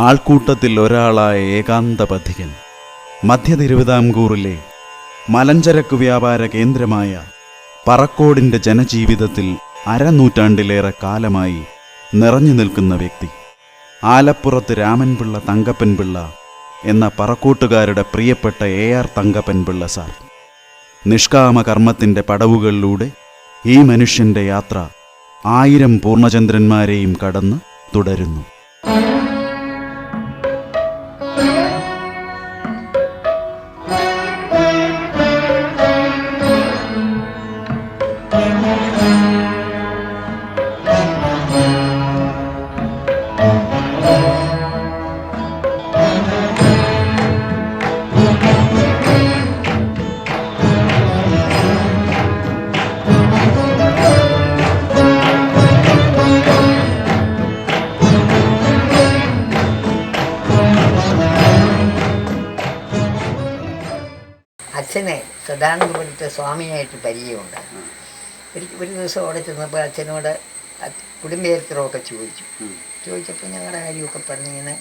ആൾക്കൂട്ടത്തിൽ ഒരാളായ ഏകാന്തപഥികൻ. മധ്യ തിരുവിതാംകൂറിലെ മലഞ്ചരക്ക് വ്യാപാര കേന്ദ്രമായ പറക്കോടിന്റെ ജനജീവിതത്തിൽ അരനൂറ്റാണ്ടിലേറെ കാലമായി നിറഞ്ഞു നിൽക്കുന്ന വ്യക്തി. ആലപ്പുറത്ത് രാമൻപിള്ള തങ്കപ്പൻപിള്ള എന്ന പറക്കൂട്ടുകാരുടെ പ്രിയപ്പെട്ട എ ആർ തങ്കപ്പൻപിള്ള സാർ. നിഷ്കാമ കർമ്മത്തിന്റെ പടവുകളിലൂടെ ഈ മനുഷ്യന്റെ യാത്ര ആയിരം പൂർണചന്ദ്രന്മാരെയും കടന്ന് തുടരുന്നു. സദാനന്ദപുരത്തെ സ്വാമിയായിട്ട് പരിചയമുണ്ട്. ഒരു ഒരു ദിവസം അവിടെ ചെന്നപ്പോൾ അച്ഛനോട് കുടുംബേരത്തിലൊക്കെ കുടുംബചരിത്രമൊക്കെ ചോദിച്ചു. ചോദിച്ചപ്പോൾ ഞങ്ങളുടെ കാര്യമൊക്കെ പറഞ്ഞിങ്ങനെ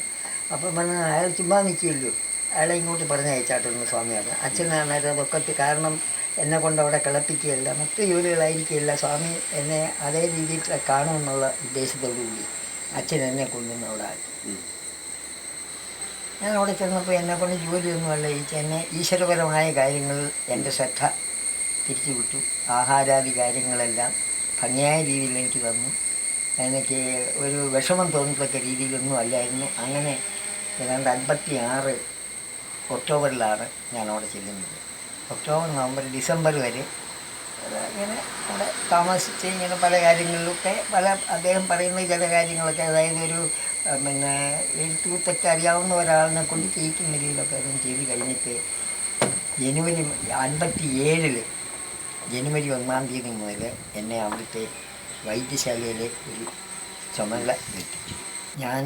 അപ്പം പറഞ്ഞ അയാൾ ചുമ്മാ നിൽക്കില്ലല്ലോ അയാളെ ഇങ്ങോട്ട് പറഞ്ഞയച്ചാട്ടൊന്ന് സ്വാമി സ്വാമിയാണ് അച്ഛനാണേലും അതൊക്കെ കാരണം എന്നെ കൊണ്ട് അവിടെ കിളപ്പിക്കുകയല്ല. മറ്റു ജോലികളായിരിക്കുകയല്ല. സ്വാമി എന്നെ അതേ രീതിയിൽ കാണുമെന്നുള്ള ഉദ്ദേശത്തോടു കൂടി അച്ഛൻ എന്നെ കൊണ്ടുവന്ന് അവിടെ ആക്കി. ഞാൻ അവിടെ ചെന്നപ്പോൾ എന്നെ കൊണ്ട് ജോലിയൊന്നുമല്ല. ഈ എന്നെ ഈശ്വരപരമായ കാര്യങ്ങൾ എന്റെ ശ്രദ്ധ തിരിച്ചു വിട്ടു. ആഹാരാദി കാര്യങ്ങളെല്ലാം ഭംഗിയായ രീതിയിൽ എനിക്ക് തന്നു. എനിക്ക് ഒരു വിഷമം തോന്നത്തക്ക രീതിയിലൊന്നും അല്ലായിരുന്നു. അങ്ങനെ ഏതാണ്ട് അൻപത്തി ആറ് ഒക്ടോബറിലാണ് ഞാൻ അവിടെ ചെല്ലുന്നത്. ഒക്ടോബർ നവംബർ ഡിസംബർ വരെ അങ്ങനെ അവിടെ താമസിച്ച് ഇങ്ങനെ പല കാര്യങ്ങളിലൊക്കെ പല അദ്ദേഹം പറയുന്ന ചില കാര്യങ്ങളൊക്കെ. അതായത് ഒരു പിന്നെ എഴുത്തുകുത്തൊക്കെ അറിയാവുന്ന ഒരാളിനെ കൊണ്ട് ചെയ്യിക്കുന്ന രീതിയിലൊക്കെ അതും ചെയ്ത് കഴിഞ്ഞിട്ട് ജനുവരി അൻപത്തി ഏഴിൽ ജനുവരി ഒന്നാം തീയതി മുതൽ എന്നെ അവിടുത്തെ വൈദ്യശാലയിലെ ഒരു ചുമതല എത്തിച്ചു ഞാൻ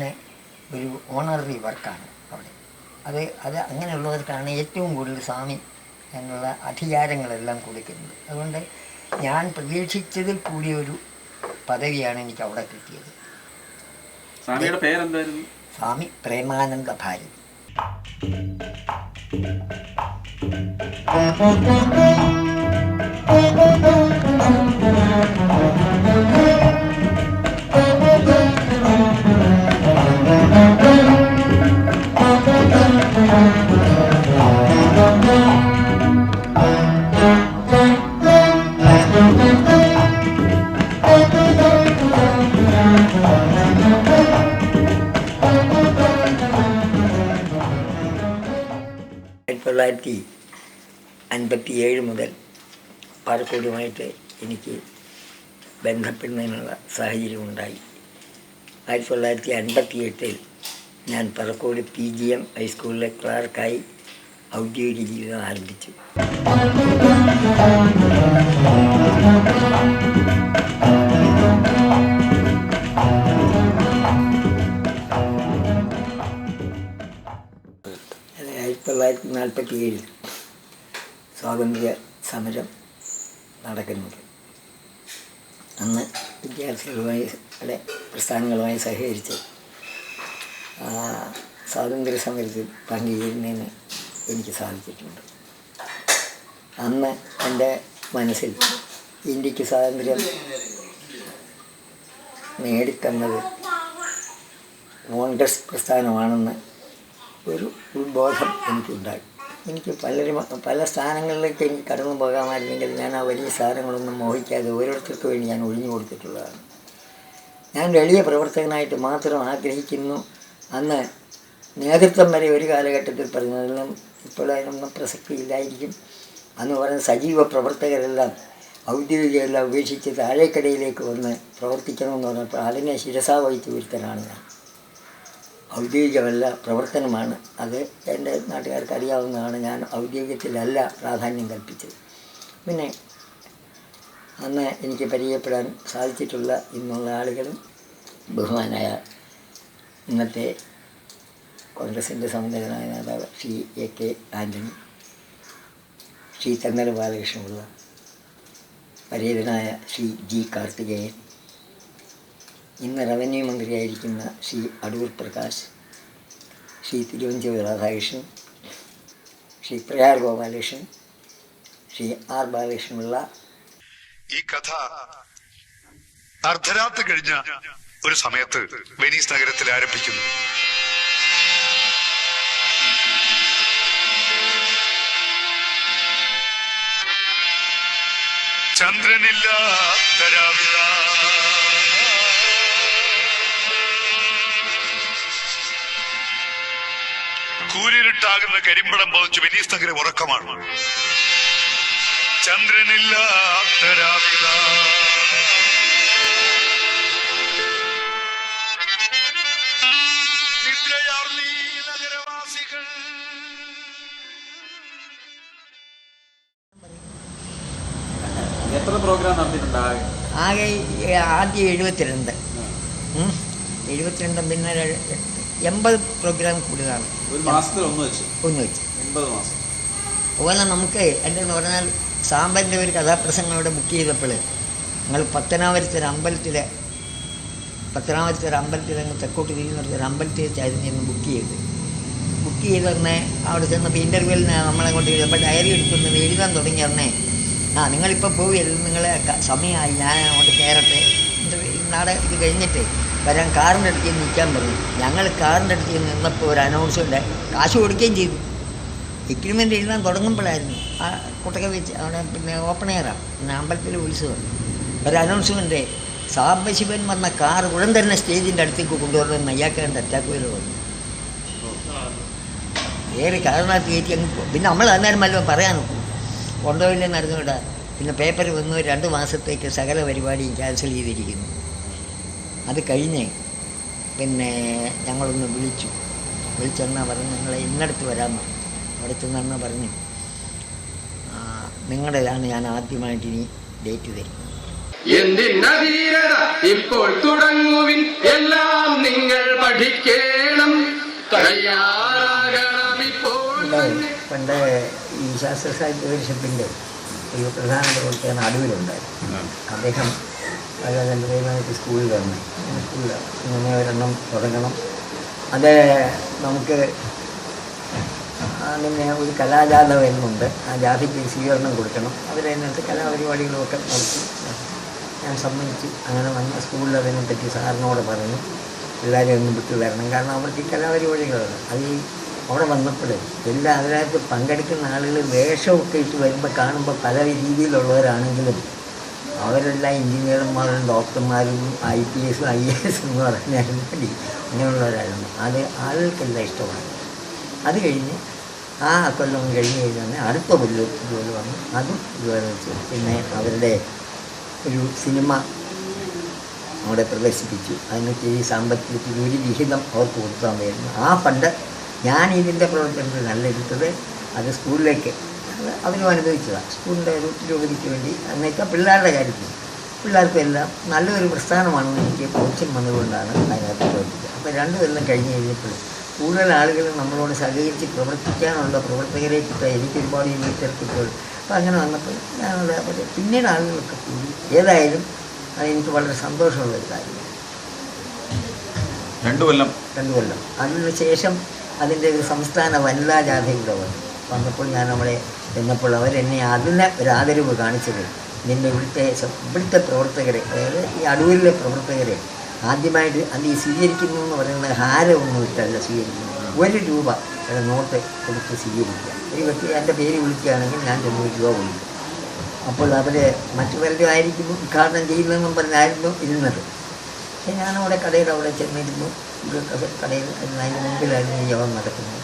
ഒരു ഓണററി വർക്കാണ് അവിടെ. അത് അത് അങ്ങനെയുള്ളവർക്കാണ് ഏറ്റവും കൂടുതൽ സ്വാമി എന്നുള്ള അധികാരങ്ങളെല്ലാം കൊടുക്കുന്നത്. അതുകൊണ്ട് ഞാൻ പ്രതീക്ഷിച്ചതിൽ കൂടിയ ഒരു പദവിയാണ് എനിക്ക് അവിടെ കിട്ടിയത്. സ്വാമിയുടെ പേരെന്തായിരുന്നു? സ്വാമി പ്രേമാനന്ദ ഭാരതി ആയിരത്തി തൊള്ളായിരത്തി അൻപത്തി ഏഴ് മുതൽ പാലക്കോടുമായിട്ട് എനിക്ക് ബന്ധപ്പെടുന്നതിനുള്ള സാഹചര്യം ഉണ്ടായി. ആയിരത്തി തൊള്ളായിരത്തി അൻപത്തി എട്ടിൽ ഞാൻ പറക്കോട് പി ജി എം ഹൈസ്കൂളിലെ ക്ലാർക്കായി ഔദ്യോഗിക ജീവിതം ആരംഭിച്ചു. ആയിരത്തി തൊള്ളായിരത്തി നാൽപ്പത്തി ഏഴിൽ സ്വാതന്ത്ര്യ സമരം നടക്കുന്നത്. അന്ന് വിദ്യാർത്ഥികളുമായി പ്രസ്ഥാനങ്ങളുമായി സഹകരിച്ച് സ്വാതന്ത്ര്യ സമരത്തിൽ പങ്കുചേരുന്നതിന് എനിക്ക് സാധിച്ചിട്ടുണ്ട്. അന്ന് എന്റെ മനസ്സിൽ ഇന്ത്യയ്ക്ക് സ്വാതന്ത്ര്യം നേടിത്തന്നത് കോൺഗ്രസ് പ്രസ്ഥാനമാണെന്ന് ഒരു ഉത്ബോധം എനിക്കുണ്ടായി. എനിക്ക് പലരും പല സ്ഥാനങ്ങളിലേക്ക് എനിക്ക് കടന്നു പോകാമായിരുന്നെങ്കിൽ ഞാൻ ആ വലിയ സ്ഥാനങ്ങളൊന്നും മോഹിക്കാതെ ഓരോരുത്തർക്ക് വേണ്ടി ഞാൻ ഒഴിഞ്ഞു കൊടുത്തിട്ടുള്ളതാണ്. ഞാൻ വലിയ പ്രവർത്തകനായിട്ട് മാത്രം ആഗ്രഹിക്കുന്നു. അന്ന് നേതൃത്വം വരെ ഒരു കാലഘട്ടത്തിൽ പറഞ്ഞതിലും ഇപ്പോൾ അതിനൊന്നും പ്രസക്തിയില്ലായിരിക്കും. അന്ന് പറഞ്ഞ സജീവ പ്രവർത്തകരെല്ലാം ഔദ്യോഗികമെല്ലാം ഉപേക്ഷിച്ച് താഴേക്കടയിലേക്ക് വന്ന് പ്രവർത്തിക്കണമെന്ന് പറഞ്ഞപ്പോൾ അതിനെ ശിരസാ വഹിച്ചു ഞാൻ. ഔദ്യോഗികമല്ല പ്രവർത്തനമാണ്. അത് എന്റെ നാട്ടുകാർക്ക് അറിയാവുന്നതാണ്. ഞാൻ ഔദ്യോഗികത്തിലല്ല പ്രാധാന്യം കൽപ്പിച്ചത്. പിന്നെ അന്ന് എനിക്ക് പരിചയപ്പെടാൻ സാധിച്ചിട്ടുള്ള ഇന്നുള്ള ആളുകളും ബഹുമാനായ ഇന്നത്തെ കോൺഗ്രസിന്റെ സമുന്നതനായ നേതാവ് ശ്രീ എ കെ ആന്റണി ശ്രീ ചന്ദന ബാലകൃഷ്ണപിള്ള പരേതനായ ശ്രീ ജി കാർത്തികേയൻ ഇന്ന് റവന്യൂ മന്ത്രിയായിരിക്കുന്ന ശ്രീ അടൂർ പ്രകാശ് ശ്രീ തിരുവഞ്ചൂർ രാധാകൃഷ്ണൻ ശ്രീ പ്രയാർ ഗോപാലകൃഷ്ണൻ ശ്രീ ആർ ബാലകൃഷ്ണപിള്ള ഈ കഥ അർദ്ധരാത്രി കഴിഞ്ഞ ഒരു സമയത്ത് വെനീസ് നഗരത്തിൽ ആരംഭിക്കുന്നു. ചന്ദ്രനില്ലാത്ത രാവില. കൂരിരുട്ടാകുന്ന കരിമ്പടം പതിച്ചു വിനീസ് നഗരം ഉറക്കമാണ്. ചന്ദ്രനില്ലാത്ത രാവില. നഗരവാസികൾ. എത്ര പ്രോഗ്രാം നടത്തിയിട്ടുണ്ട് ആകെ? ആദ്യം എഴുപത്തിരണ്ട്. എഴുപത്തിരണ്ടും പിന്നെ എൺപത് പ്രോഗ്രാം കൂടുതലാണ്. ഒരു മാസത്തിൽ ഒന്ന് വെച്ച്. ഒന്ന് വെച്ച്. എൺപത് മാസം. അതുപോലെ നമുക്ക് എന്തെന്ന് പറഞ്ഞാൽ സാമ്പന്റെ ഒരു കഥാപ്രസംഗം ഇവിടെ ബുക്ക് ചെയ്തപ്പോൾ ഞങ്ങൾ പത്തനാപുരത്തെ ഒരു അമ്പലത്തിൽ പത്തനാപുരത്തെ ഒരു അമ്പലത്തിൽ അങ്ങ് തെക്കോട്ട് തിരിഞ്ഞു നിർത്തി ഒരു അമ്പലത്തിൽ ചായ ബുക്ക് ചെയ്ത് ബുക്ക് ചെയ്ത് തന്നെ അവിടെ ചെന്നപ്പോൾ ഇന്റർവ്യൂവിൽ നമ്മളെ കൊണ്ട് അപ്പോൾ ഡയറി എടുക്കുന്നത് എഴുതാൻ തുടങ്ങി തന്നെ ആ നിങ്ങളിപ്പോൾ പോവുകയല്ല നിങ്ങളെ സമയമായി ഞാൻ അങ്ങോട്ട് കയറട്ടെ. ഇന്റർവ്യൂ നാളെ ഇത് കഴിഞ്ഞിട്ട്. വരാൻ കാറിന്റെ അടുത്ത് ചെന്ന് നിൽക്കാൻ പറഞ്ഞു. ഞങ്ങൾ കാറിന്റെ അടുത്ത് ചെന്ന് നിന്നപ്പോൾ ഒരു അനൗൺസ്മെന്റ് കാശ് കൊടുക്കുകയും ചെയ്തു. എഗ്രിമെന്റ് എഴുതാൻ തുടങ്ങുമ്പോഴായിരുന്നു. ആ കുട്ടക വെച്ച് അവിടെ പിന്നെ ഓപ്പൺ എയറാണ് പിന്നെ അമ്പലത്തിലെ ഉത്സവം ഒരു അനൗൺസ്മെന്റ് സാംബശിവൻ വന്ന കാർ ഉടൻ തന്നെ സ്റ്റേജിന്റെ അടുത്തേക്ക് കൊണ്ടുവരണം കണ്ട് അറ്റാക്ക് വരെ വന്നു. ഏറെ കാറിനകത്ത് കയറ്റി അങ്ങ് പിന്നെ നമ്മൾ അന്നേരം വല്ലതും പറയാൻ നോക്കും. കൊണ്ടുപോയില്ലെന്ന് അറിഞ്ഞുകൂടാ. പിന്നെ പേപ്പർ വന്നു രണ്ട് മാസത്തേക്ക് സകല പരിപാടിയും ക്യാൻസൽ ചെയ്തിരിക്കുന്നു. അത് കഴിഞ്ഞ് പിന്നെ ഞങ്ങളൊന്ന് വിളിച്ചു. വിളിച്ചെന്നാ പറഞ്ഞു നിങ്ങളെ ഇന്നടത്ത് വരാമെന്ന് അവിടെ ചെന്നാ പറഞ്ഞു "ആ, നിങ്ങളുടേതാണ് ഞാൻ ആദ്യമായിട്ട് ഇനി ഡേറ്റ് തരുന്നത് ഇപ്പോൾ തുടങ്ങുവിൻ? എല്ലാം നിങ്ങൾ പഠിക്കണം. പണ്ട് പണ്ട് ഈ ശാസ്ത്ര സാഹിത്യ പരിഷത്തിന്റെ ഒരു പ്രധാന പ്രവർത്തകൻ അടൂരുണ്ടായിരുന്നു. അദ്ദേഹം വളരെ നല്ല സ്കൂളിൽ വന്നു ഇങ്ങനെ ഒരെണ്ണം തുടങ്ങണം. അത് നമുക്ക് പിന്നെ ഒരു കലാജാഥ വരുന്നുണ്ട് ആ ജാഥയ്ക്ക് സ്വീകരണം കൊടുക്കണം. അതിനകത്ത് കലാപരിപാടികളുമൊക്കെ നടത്തി. ഞാൻ സമ്മതിച്ചു. അങ്ങനെ വന്ന സ്കൂളിൽ അതിനെപ്പറ്റി സാറിനോട് പറഞ്ഞു. പിള്ളേരെ ഒന്ന് വിട്ടു വരണം കാരണം അവർക്ക് ഈ കലാപരിപാടികളാണ്. അത് ഈ അവിടെ വന്നപ്പോഴേ എല്ലാ അതിനകത്ത് പങ്കെടുക്കുന്ന ആളുകൾ വേഷമൊക്കെ ഇട്ട് വരുമ്പോൾ കാണുമ്പോൾ പല രീതിയിലുള്ളവരാണെങ്കിലും അവരെല്ലാം എഞ്ചിനീയർമാരും ഡോക്ടർമാരും ഐ പി എസും ഐ എ എസ് എന്ന് പറഞ്ഞാലും മതി അങ്ങനെയുള്ളവരായിരുന്നു അത് ആളുകൾക്കെല്ലാം ഇഷ്ടമാണ്. അത് കഴിഞ്ഞ് ആ കൊല്ലം കഴിഞ്ഞ് കഴിഞ്ഞാൽ അടുത്ത കൊല്ലം ഇതുപോലെ വന്നു. അതും ഇതുപോലെ വെച്ചു. പിന്നെ അവരുടെ ഒരു സിനിമ അവിടെ പ്രദർശിപ്പിച്ചു. അതിനൊക്കെ ഈ സാമ്പത്തികത്തിൽ ഒരു വിഹിതം അവർക്ക് കൊടുക്കാൻ വരുന്നു. ആ ഫണ്ട് ഞാൻ ഇതിന്റെ പ്രവർത്തനത്തിൽ നല്ല എടുത്തത് അത് സ്കൂളിലേക്ക് അവരും അനുഭവിച്ചതാണ് സ്കൂളിന്റെ ഒരു പുരോഗതിക്ക് വേണ്ടി. എന്നൊക്കെ പിള്ളേരുടെ കാര്യത്തിൽ. പിള്ളേർക്കെല്ലാം നല്ലൊരു പ്രസ്ഥാനമാണ് എനിക്ക് ബോധ്യം വന്നുകൊണ്ടാണ് അതിനകത്ത് പ്രവർത്തിച്ചത്. അപ്പോൾ രണ്ടു കൊല്ലം കഴിഞ്ഞ് കഴിഞ്ഞപ്പോൾ കൂടുതൽ ആളുകൾ നമ്മളോട് സഹകരിച്ച് പ്രവർത്തിക്കാനുള്ള പ്രവർത്തകരെ കിട്ടുക. എനിക്ക് ഒരുപാട് തിരക്കിപ്പോൾ അപ്പോൾ അങ്ങനെ വന്നപ്പോൾ ഞാനത് പക്ഷേ പിന്നീട് ആളുകളൊക്കെ കൂടി ഏതായാലും അത് എനിക്ക് വളരെ സന്തോഷമുള്ള ഒരു കാര്യമാണ് രണ്ടു കൊല്ലം. രണ്ടു കൊല്ലം. അതിനുശേഷം അതിന്റെ ഒരു സംസ്ഥാന വനിതാ ജാഥ ഇവിടെ വന്നു. വന്നപ്പോൾ ഞാൻ അവിടെ ചെന്നപ്പോൾ അവരെന്നെ അതിന് ഒരു ആദരവ് കാണിച്ചത്. നിന്നെ ഇവിടുത്തെ ഇവിടുത്തെ പ്രവർത്തകരെ അതായത് ഈ അടൂരിലെ പ്രവർത്തകരെ ആദ്യമായിട്ട് അത് ഈ സ്വീകരിക്കുന്നു എന്ന് പറയുന്നത് ഹാരമൊന്നും ഇട്ടല്ല സ്വീകരിക്കുന്നത് ഒരു രൂപ നോട്ട് കൊടുത്ത് സ്വീകരിക്കുക. ഒരു വ്യക്തി എന്റെ പേര് വിളിക്കുകയാണെങ്കിൽ ഞാൻ തൊണ്ണൂറ് രൂപ വിളിക്കും അപ്പോൾ അവർ മറ്റു പലരും ആയിരിക്കും ഉദ്ഘാടനം ചെയ്യുന്നതെന്നും പറഞ്ഞായിരുന്നു ഇരുന്നത്. പക്ഷേ ഞാനവിടെ കടയിൽ അവിടെ ചെന്നിരുന്നു. കടയിൽ അതിന് മുമ്പിലായിരുന്നു യോഗം നടക്കുന്നത്.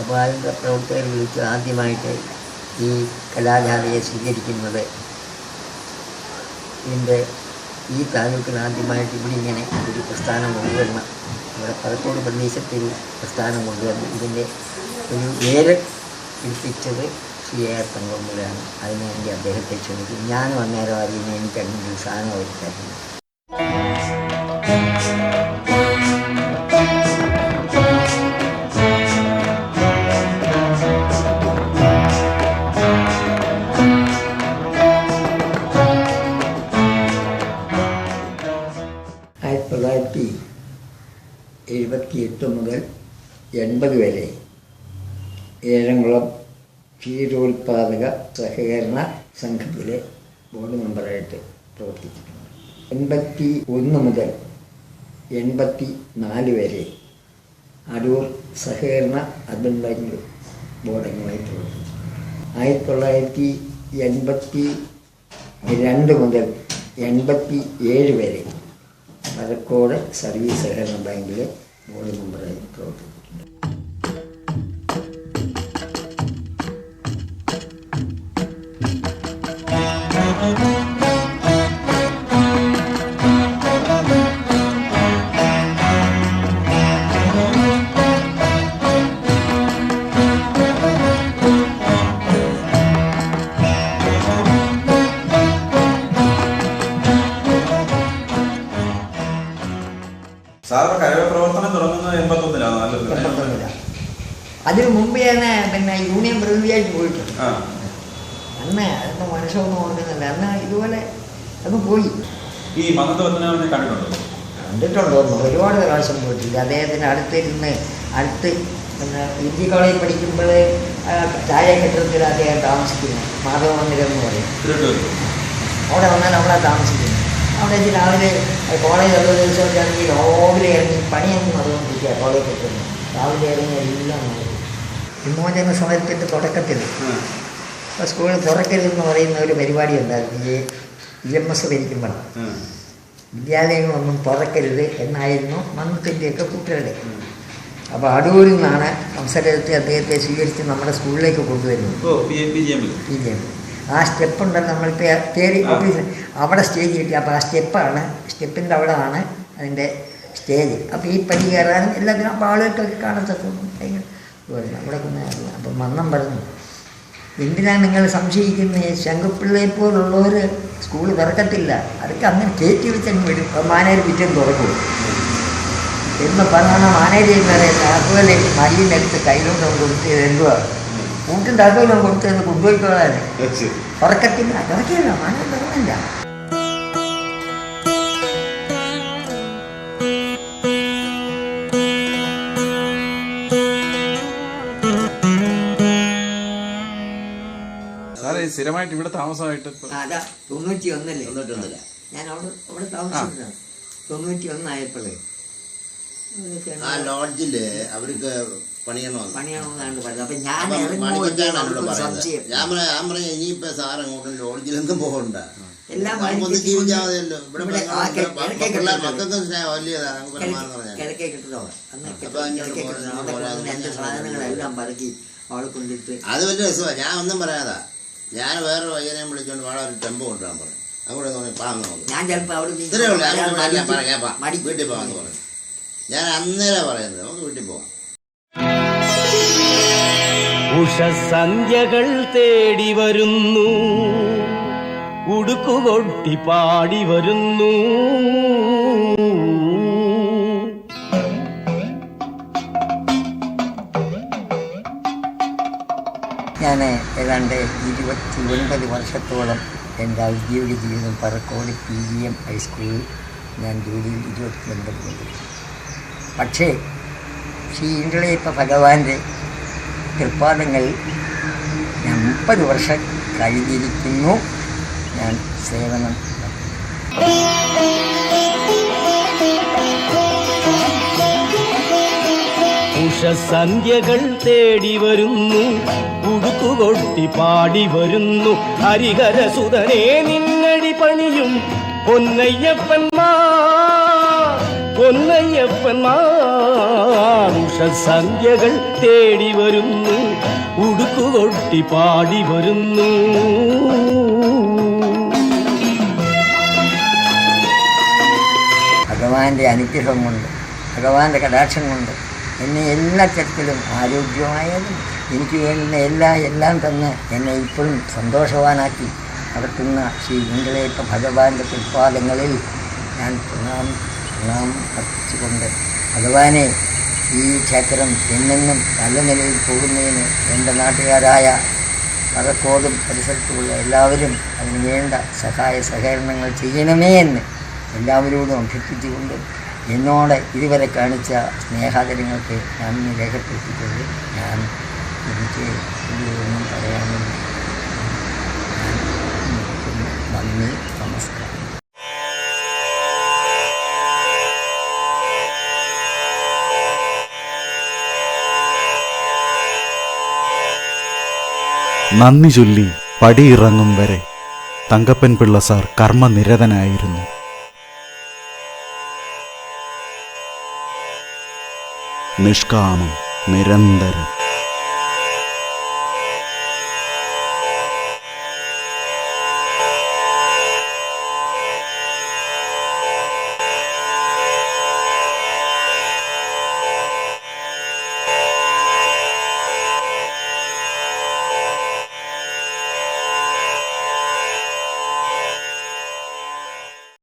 അപ്പോൾ അതിന്റെ പ്രവർത്തകർ വിളിച്ച് ആദ്യമായിട്ട് ഈ കലാജാഥയെ സ്വീകരിക്കുന്നത്. ഇതിന്റെ ഈ താലൂക്കിൽ ആദ്യമായിട്ട് ഇവിടെ ഇങ്ങനെ ഒരു പ്രസ്ഥാനം കൊണ്ടുവരണം. ഇവിടെ പലക്കോട് പ്രദേശത്തിൽ പ്രസ്ഥാനം കൊണ്ടുവരണം. ഇതിന്റെ ഒരു വേര് പിടിപ്പിച്ചത് ശ്രീ ആർ തങ്കമ്പുരാണ് അതിന് അദ്ദേഹത്തെ ക്ഷണിക്കും ഞാൻ അന്നേരം അറിയുന്ന എനിക്ക് അങ്ങനെ ഒരു സാധനം ഒരുക്കായിരുന്നു എൺപത് വരെ. ഏഴംകുളം ക്ഷീരോത്പാദക സഹകരണ സംഘത്തിലെ ബോർഡ് മെമ്പറായിട്ട് പ്രവർത്തിച്ചിട്ടുണ്ട്. എൺപത്തി ഒന്ന് മുതൽ എൺപത്തി നാല് വരെ അടൂർ സഹകരണ അർബൻ ബാങ്ക് ബോർഡംഗമായി പ്രവർത്തിച്ചു ആയിരത്തി തൊള്ളായിരത്തി എൺപത്തി രണ്ട് മുതൽ എൺപത്തി ഏഴ് വരെ. പഴക്കോട് സർവീസ് സഹകരണ ബാങ്കിലെ ബോർഡ് മെമ്പറായി പ്രവർത്തിച്ചിട്ടുണ്ട്. സാറിന്റെ കരവ പ്രവർത്തനം തുടങ്ങുന്നത് എൺപത്തൊന്നിലാണ്. നല്ലത് എൺപത്തൊന്നില അതിനു മുമ്പ് ഞാൻ പിന്നെ യൂണിയൻ പ്രതിനിധിയായിട്ട് പോയിട്ടുണ്ട്. അന്ന് അതിപ്പോ മനസ്സൊന്നും ഓർക്കുന്നില്ല. അന്ന് ഇതുപോലെ അത് പോയി. ഈ കണ്ടിട്ടുണ്ടോ? ഒരുപാട് പ്രാവശ്യം പോയിട്ടില്ല അദ്ദേഹത്തിന് അടുത്തിരുന്ന് അടുത്ത് പിന്നെ ജി കോളേജിൽ പഠിക്കുമ്പോൾ ചായ കെട്ടിടത്തിൽ അദ്ദേഹം താമസിക്കുന്നു. മാധവ മന്ദിരം എന്ന് പറയും. അവിടെ വന്നാൽ അവിടെ താമസിക്കുന്നു. അവിടെ വെച്ച് രാവിലെ കോളേജ് ഉള്ള ദിവസമൊക്കെയാണെങ്കിൽ രാവിലെ ഇറങ്ങി പണിയൊന്നും അതുകൊണ്ടിരിക്കുക കോളേജ് കെട്ടുന്നു രാവിലെ ഇറങ്ങി എല്ലാം വിമോചന സമരത്തിന്റെ തുടക്കത്തിൽ ഇപ്പോൾ സ്കൂൾ തുറക്കരുതെന്ന് പറയുന്ന ഒരു പരിപാടി ഉണ്ടായിരുന്നു. ഈ ഇ എം എസ് ഭരിക്കുമ്പോൾ. വിദ്യാലയങ്ങളൊന്നും തുറക്കരുത് എന്നായിരുന്നു മന്ത്രിന്റെയൊക്കെ കുട്ടികളുടെ. അപ്പോൾ അടൂരിൽ നിന്നാണ് അവസരത്തെ അദ്ദേഹത്തെ സ്വീകരിച്ച് നമ്മുടെ സ്കൂളിലേക്ക് കൊണ്ടുവരുന്നത്. ഓ പി ജെ പി എമ്മിൽ. പി ജി എം ആ സ്റ്റെപ്പ് നമ്മൾ കയറി ആ. അവിടെ സ്റ്റേജ് കിട്ടി. അപ്പോൾ ആ സ്റ്റെപ്പാണ്. സ്റ്റെപ്പിന്റെ അവിടെ ആണ് അതിന്റെ സ്റ്റേജ്. അപ്പോൾ ഈ പടി കയറാനും എല്ലാത്തിനും അപ്പോൾ ആളുകൾക്കൊക്കെ ഇതുപോലെ അവിടെ അപ്പം മന്നം പറഞ്ഞു. എന്തിനാണ് നിങ്ങൾ സംശയിക്കുന്നത്? ശങ്കുപ്പിള്ളയെ പോലുള്ളവർ സ്കൂൾ തുറക്കത്തില്ല. അതൊക്കെ അങ്ങനെ കയറ്റി വെച്ചങ്ങ് വിടും. അപ്പോൾ മാനേജർ പിറ്റേന്ന് തുറക്കും. എന്ന് പറഞ്ഞാൽ മാനേജ് ചെയ്യുന്നത് താക്കോൽ മടിയിനടുത്ത് കയ്യിലോട്ട് കൊടുത്ത് എന്തുവാ കൂട്ടും താക്കോലും കൊടുത്ത് കൊണ്ടുപോയിക്കോളാൻ ഉറക്കത്തില്ല. തുറന്നില്ല സാറേ ഈ സ്ഥിരമായിട്ട് ഇവിടെ താമസമായിട്ട് ആ, അതാ തൊണ്ണൂറ്റി ഒന്നല്ലേ. ഞാൻ അവിടെ അവിടെ താമസിച്ചതാണ് തൊണ്ണൂറ്റി ഒന്നായപ്പോഴേ ആ ലോഡ്ജിൽ അവർക്ക് പറഞ്ഞത് അപ്പൊ ഞാൻ എന്നോട് പറയുന്നത്. ഞാൻ പറയാം പറയാം ഇനിയിപ്പോ സാർ അങ്ങോട്ടും ലോഡ്ജിലൊന്നും പോകണ്ട. എല്ലാം ജീവിച്ചാൽ മതിയല്ലോ ഇവിടെ പിള്ളേർ. സ്നേഹം വലിയതാണ് കിഴക്കേ അന്ന് സാധനങ്ങളെല്ലാം പറക്കി കൊണ്ടിട്ട്. അത് വലിയ രസമാണ് ഞാൻ ഒന്നും പറയാതാ. ഞാൻ വേറെ പയ്യനെയും വിളിച്ചോണ്ട് വേറെ ഒരു ടെമ്പോ കൊണ്ടുവരാൻ പറഞ്ഞു. അങ്ങോട്ട് നോക്കി പാങ്ങ് ഞാൻ ചിലപ്പോൾ അവിടെ വീട്ടിൽ പോവാന്ന് പറഞ്ഞു ഞാൻ അന്നേരം പറയുന്നത് നമുക്ക് വീട്ടിൽ പോകാം. ഉഷസന്ധ്യകൾ തേടി വരുന്നു. ഉടുക്കുകൊട്ടി പാടി വരുന്നു. ഞാൻ ഏതാണ്ട് ഇരുപത്തി ഒൻപത് വർഷത്തോളം എന്റെ ഔദ്യോഗിക ജീവിതം പറക്കോട് പി ജി എം ഹൈസ്കൂളിൽ ഞാൻ ജോലിയിൽ ഇരുപത്തി ഒൻപത് പക്ഷേ ശ്രീ ഇന്ദ്രളയപ്പ ഭഗവാന്റെ തൃപ്പാദങ്ങൾ ഞാൻ മുപ്പത് വർഷം കഴിഞ്ഞിരിക്കുന്നു. ഞാൻ സേവനം ഉഷസന്ധ്യകൾ തേടി വരുന്നു. ഉടുക്കുകൊട്ടി പാടി വരുന്നു. ഹരിഹരസുതനെ നിന്നടി പണിയും പൊന്നയ്യപ്പന്മാർ. പൊന്നയ്യപ്പന്മാർ ഉഷസന്ധ്യകൾ തേടി വരുന്നു ഉടുക്കുകൊട്ടി പാടി വരുന്നു. ഭഗവാന്റെ അനുഗ്രഹം കൊണ്ട് ഭഗവാന്റെ കടാക്ഷം കൊണ്ട് എന്നെ എല്ലാ തരത്തിലും ആരോഗ്യമായാലും എനിക്ക് വേണ്ടുന്ന എല്ലാ എല്ലാം തന്നെ എന്നെ ഇപ്പോഴും സന്തോഷവാനാക്കി നടത്തുന്ന ശ്രീ ഇന്ദ്രേപ്പ ഭഗവാന്റെ പുൽപാദങ്ങളിൽ ഞാൻ പ്രണാം പ്രണാം അർപ്പിച്ചുകൊണ്ട് ഭഗവാനെ ഈ ക്ഷേത്രം എന്നെന്നും നല്ല നിലയിൽ പോകുന്നതിന് എന്റെ നാട്ടുകാരായ പറക്കോടും പരിസരത്തുമുള്ള എല്ലാവരും അതിന് വേണ്ട സഹായ സഹകരണങ്ങൾ ചെയ്യണമേ എന്ന് എല്ലാവരോടും അഭ്യർത്ഥിച്ചുകൊണ്ട് എന്നോട് ഇതുവരെ കാണിച്ച സ്നേഹാദരങ്ങൾക്ക് നന്ദി രേഖപ്പെടുത്തിക്കൊണ്ട് ഞാൻ എനിക്ക് ഇതിലൊന്നും. നന്ദി നമസ്കാരം നന്ദി ചൊല്ലി പടിയിറങ്ങും വരെ. തങ്കപ്പൻ പിള്ള സാർ കർമ്മനിരതനായിരുന്നു. നിഷ്കാമം നിരന്തരം.